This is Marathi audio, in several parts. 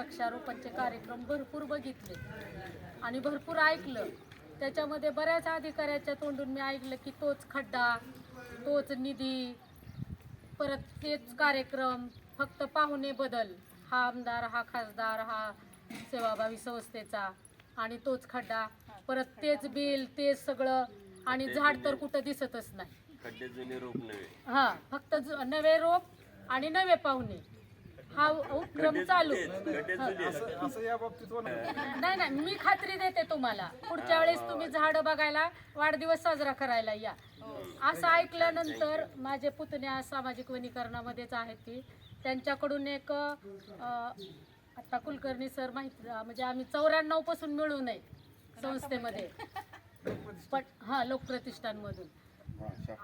वृक्षारोपणचे कार्यक्रम भरपूर बघितले. आणि भरपूर ऐकलं. त्याच्यामध्ये बऱ्याच अधिकाऱ्याच्या तोंडून मी ऐकलं की तोच खड्डा तोच निधी परत तेच कार्यक्रम फक्त पाहुणे बदल. हा आमदार हा खासदार हा सेवाभावी संस्थेचा आणि तोच खड्डा परत तेच बिल तेच सगळं आणि झाड तर कुठं दिसतच नाही. हा फक्त नवे रोप आणि नवे पाहुणे. हा उपक्रम चालू. असं या बाबतीत नाही. नाही मी खात्री देते तुम्हाला. पुढच्या वेळेस तुम्ही झाड बघायला वाढदिवस साजरा करायला या. असं ऐकल्यानंतर माझे पुतण्या सामाजिक वनीकरणामध्येच आहेत ती त्यांच्याकडून एक अं, आता कुलकर्णी सर माहिती म्हणजे आम्ही चौऱ्याण्णवपासून मिळू नये संस्थेमध्ये. पण हा लोकप्रतिष्ठानमधून.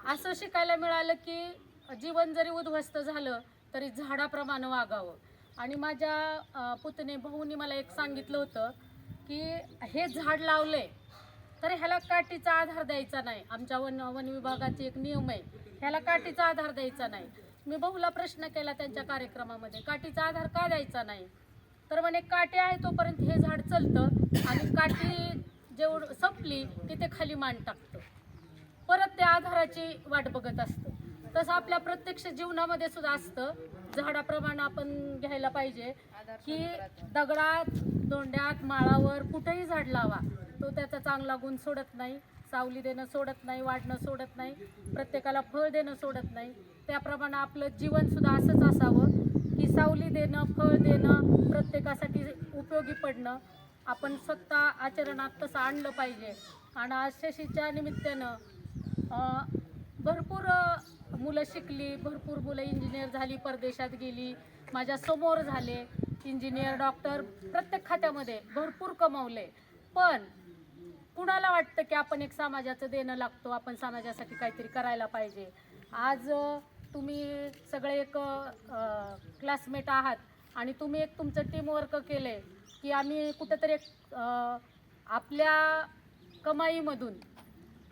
असं शिकायला मिळालं की जीवन जरी उद्ध्वस्त झालं तरी झाडाप्रमाणे वागावं. आणि माझ्या पुतणे भाऊनी मला एक सांगितलं होतं की हे झाड लावले तर ह्याला काठीचा आधार द्यायचा नाही. आमच्या वन वन विभागाचे एक नियम आहे. ह्याला काठीचा आधार द्यायचा नाही. मी भाऊला प्रश्न केला त्यांच्या कार्यक्रमामध्ये काठीचा आधार का द्यायचा नाही? तर म्हणे काठी आहे तोपर्यंत हे झाड चालतं आणि काठी जेवढ संपली की ते खाली मान टाकतं. परत त्या आधाराची वाट बघत असतं. तसं आपल्या प्रत्यक्ष जीवनामध्ये सुद्धा असतं. झाडाप्रमाणे आपण घ्यायला पाहिजे. की दगडात दोंड्यात माळावर कुठेही झाड लावा. तो त्याचा चांगला गुण सोडत नाही. सावली देणं सोडत नाही. वाढणं सोडत नाही. प्रत्येकाला फळ देणं सोडत नाही. त्याप्रमाणे आपलं जीवन सुद्धा असंच असावं की सावली देणं फळ देणं प्रत्येकासाठी उपयोगी पडणं. आपण स्वतः आचरणात तसं आणलं पाहिजे. आणि आज शशीच्या निमित्तानं भरपूर मुलं शिकली भरपूर मुलं इंजिनियर झाली परदेशात गेली माझ्यासमोर झाले. इंजिनियर डॉक्टर प्रत्येक खात्यामध्ये भरपूर कमवले. पण कुणाला वाटतं की आपण एक समाजाचं देणं लागतो? आपण समाजासाठी काहीतरी करायला पाहिजे. आज तुम्ही सगळे एक क्लासमेट आहात आणि तुम्ही एक तुमचं टीमवर्क केले की आम्ही कुठंतरी एक आपल्या कमाईमधून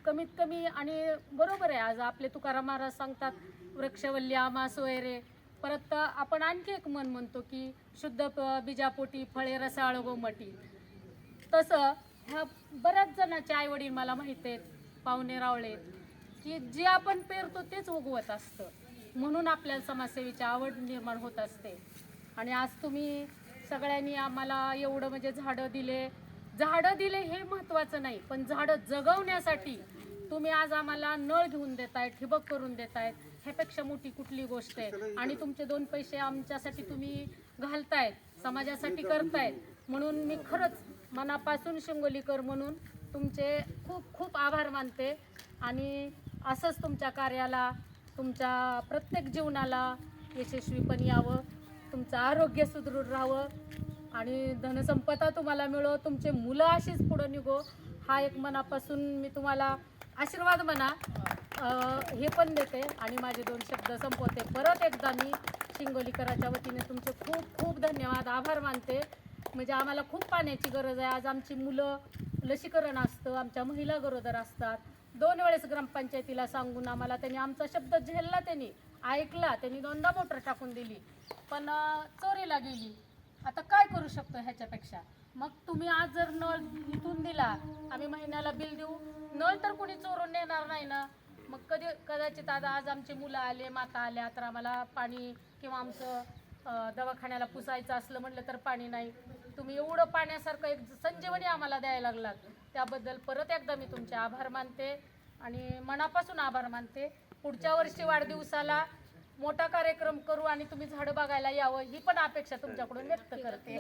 कमीत कमी आणि बरोबर आहे. आज आपले तुकाराम महाराज सांगतात वृक्षवल्ली आमास वगैरे परत आपण आणखी एक मन म्हणतो की शुद्ध प- बीजापोटी फळे रसाळ गोमटी. तसं ह्या बऱ्याच जणांचे आईवडील मला माहीत आहेत पाहुणे रावळे की जे आपण पेरतो तेच उगवत असतं. म्हणून आपल्याला समाजसेवेची आवड निर्माण होत असते. आणि आज तुम्ही सगळ्यांनी आम्हाला एवढं म्हणजे झाडं दिले झाडं दिले हे महत्त्वाचं नाही पण झाडं जगवण्यासाठी तुम्ही आज आम्हाला नळ घेऊन देताय ठिबक करून देतायत ह्यापेक्षा मोठी कुठली गोष्ट आहे? आणि तुमचे दोन पैसे आमच्यासाठी तुम्ही घालतायत समाजासाठी करतायत. म्हणून मी खरंच मनापासून शिंगोलीकर म्हणून तुमचे खूप खूप आभार मानते. आणि असंच तुमच्या कार्याला तुमच्या प्रत्येक जीवनाला यशस्वीपण यावं तुमचं आरोग्य सुदृढ राहावं. आणि धनसंपदा तुम्हाला मिळो तुमचे मुलं अशीच पुढं निघो. हा एक मनापासून मी तुम्हाला आशीर्वाद म्हणा. हे पण देते आणि माझे दोन शब्द संपवते. परत एकदा मी शिंगोलीकराच्या वतीने तुमचे खूप खूप धन्यवाद. आभार मानते. म्हणजे आम्हाला खूप पाण्याची गरज आहे. आज आमची मुलं लसीकरण असतं आमच्या महिला गरोदर असतात. दोन वेळेस ग्रामपंचायतीला सांगून आम्हाला त्यांनी आमचा शब्द झेलला त्यांनी ऐकला त्यांनी दोनदा मोटर टाकून दिली. पण चोरीला गेली. आता काय करू शकतो ह्याच्यापेक्षा? मग तुम्ही आज जर नळ इथून दिला आम्ही महिन्याला बिल देऊ. नळ तर कुणी चोरून नेणार नाही ना. मग कधी कदाचित आता आज आमची मुलं आले माता आल्या तर आम्हाला पाणी किंवा आमचं दवाखान्याला पुसायचं असलं म्हटलं तर पाणी नाही. तुम्ही एवढं पाण्यासारखं एक संजीवनी आम्हाला द्यायला लागलात. त्याबद्दल परत एकदा मी तुमचे आभार मानते आणि मनापासून आभार मानते. पुढच्या वर्षी वाढदिवसाला मोठा कार्यक्रम करू आणि तुम्ही झाडं बघायला यावं ही पण अपेक्षा तुमच्याकडून व्यक्त करते.